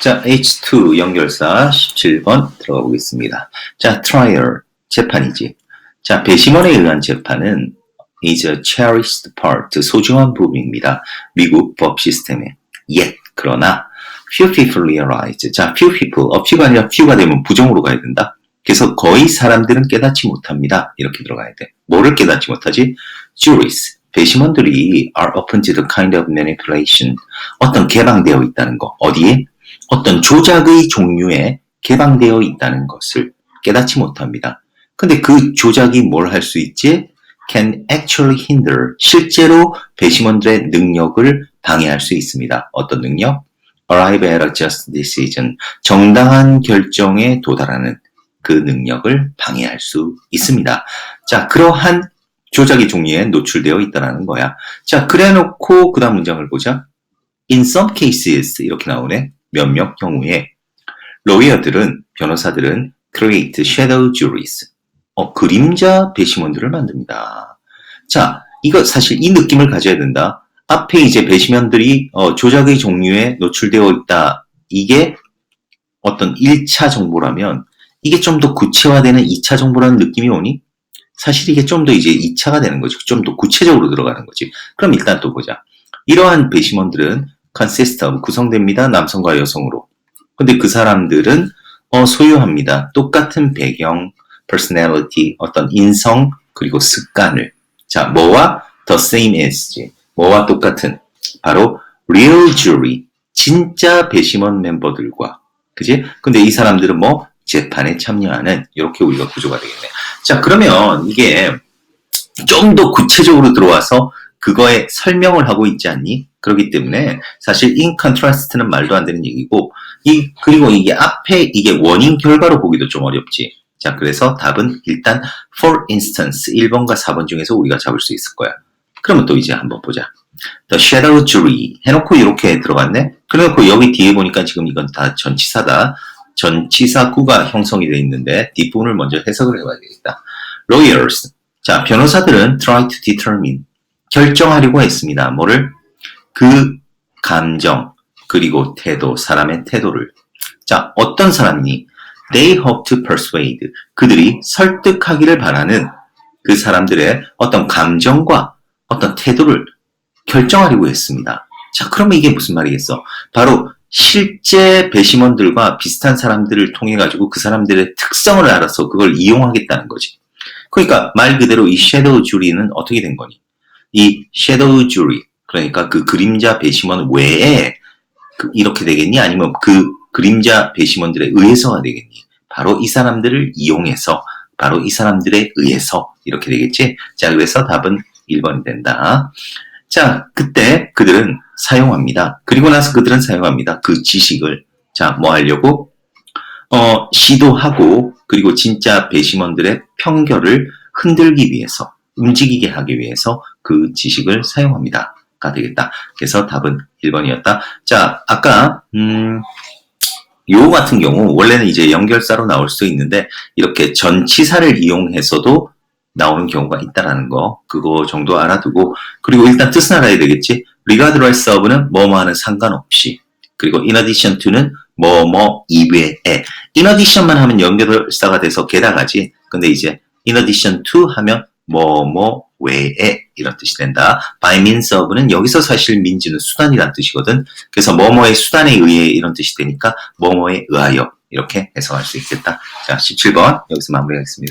자, H2 연결사 17번 들어가 보겠습니다. 자, trial, 재판이지. 자, 배심원에 의한 재판은 is a cherished part, 소중한 부분입니다. 미국 법 시스템에. yet, 그러나 few people realize. 자, few people, few가 아니라 few가 되면 부정으로 가야 된다. 그래서 거의 사람들은 깨닫지 못합니다. 이렇게 들어가야 돼. 뭐를 깨닫지 못하지? juries, 배심원들이 are open to the kind of manipulation. 어떤 개방되어 있다는 거. 어디에? 어떤 조작의 종류에 개방되어 있다는 것을 깨닫지 못합니다. 근데 그 조작이 뭘 할 수 있지? can actually hinder. 실제로 배심원들의 능력을 방해할 수 있습니다. 어떤 능력? arrive at a just decision. 정당한 결정에 도달하는 그 능력을 방해할 수 있습니다. 자, 그러한 조작의 종류에 노출되어 있다는 거야. 자, 그래 놓고 그 다음 문장을 보자. In some cases 이렇게 나오네. 몇몇 경우에 로이어들은 변호사들은 create shadow. 어, 그림자 배심원들을 만듭니다. 자, 이거 사실 이 느낌을 가져야 된다. 앞에 이제 배심원들이 어, 조작의 종류에 노출되어 있다. 이게 어떤 1차 정보라면 이게 좀 더 구체화되는 2차 정보라는 느낌이 오니? 사실 이게 좀 더 이제 2차가 되는 거지. 좀더 구체적으로 들어가는 거지. 그럼 일단 또 보자. 이러한 배심원들은 of 구성됩니다. 남성과 여성으로. 근데 그 사람들은 어, 소유합니다. 똑같은 배경, personality, 어떤 인성, 그리고 습관을. 자, 뭐와 the same as, 뭐와 똑같은, 바로 real jury, 진짜 배심원 멤버들과, 그지? 근데 이 사람들은 뭐, 재판에 참여하는, 이렇게 우리가 구조가 되겠네. 자, 그러면 이게 좀 더 구체적으로 들어와서 그거에 설명을 하고 있지 않니? 그렇기 때문에 사실 in contrast는 말도 안 되는 얘기고 이 그리고 이게 앞에 이게 원인 결과로 보기도 좀 어렵지. 자, 그래서 답은 일단 for instance 1번과 4번 중에서 우리가 잡을 수 있을 거야. 그러면 또 이제 한번 보자. The shadow jury 해놓고 이렇게 들어갔네. 그래놓고 여기 뒤에 보니까 지금 이건 다 전치사다. 전치사 구가 형성이 되어 있는데 뒷부분을 먼저 해석을 해봐야 되겠다. Lawyers 자 변호사들은 try to determine 결정하려고 했습니다. 뭐를? 그 감정, 그리고 태도, 사람의 태도를. 자, 어떤 사람이니? They hope to persuade. 그들이 설득하기를 바라는 그 사람들의 어떤 감정과 어떤 태도를 결정하려고 했습니다. 자, 그러면 이게 무슨 말이겠어? 바로 실제 배심원들과 비슷한 사람들을 통해 가지고 그 사람들의 특성을 알아서 그걸 이용하겠다는 거지. 그러니까 말 그대로 이 섀도우 주리는 어떻게 된 거니? 이 섀도우 주리 그러니까 그 그림자 배심원 외에 그 이렇게 되겠니? 아니면 그 그림자 배심원들에 의해서가 되겠니? 바로 이 사람들을 이용해서 바로 이 사람들에 의해서 이렇게 되겠지? 자, 그래서 답은 1번이 된다. 자, 그때 그들은 사용합니다. 그리고 나서 그들은 사용합니다. 그 지식을. 자, 뭐 하려고? 어, 시도하고, 그리고 진짜 배심원들의 편결을 흔들기 위해서, 움직이게 하기 위해서 그 지식을 사용합니다. 가 되겠다. 그래서 답은 1번이었다. 자, 아까, 음, 요 같은 경우, 원래는 이제 연결사로 나올 수 있는데, 이렇게 전치사를 이용해서도 나오는 경우가 있다라는 거, 그거 정도 알아두고, 그리고 일단 뜻은 알아야 되겠지? regardless of는 뭐뭐하는 상관없이, 그리고 in addition to는 뭐뭐 이외에, in addition만 하면 연결사가 돼서 게다가지, 근데 이제 in addition to 하면 뭐뭐 외에 이런 뜻이 된다. by means of는 여기서 사실 means는 수단이란 뜻이거든. 그래서 뭐뭐의 수단에 의해 이런 뜻이 되니까 뭐뭐에 의하여 이렇게 해석할 수 있겠다. 자, 17번 여기서 마무리하겠습니다.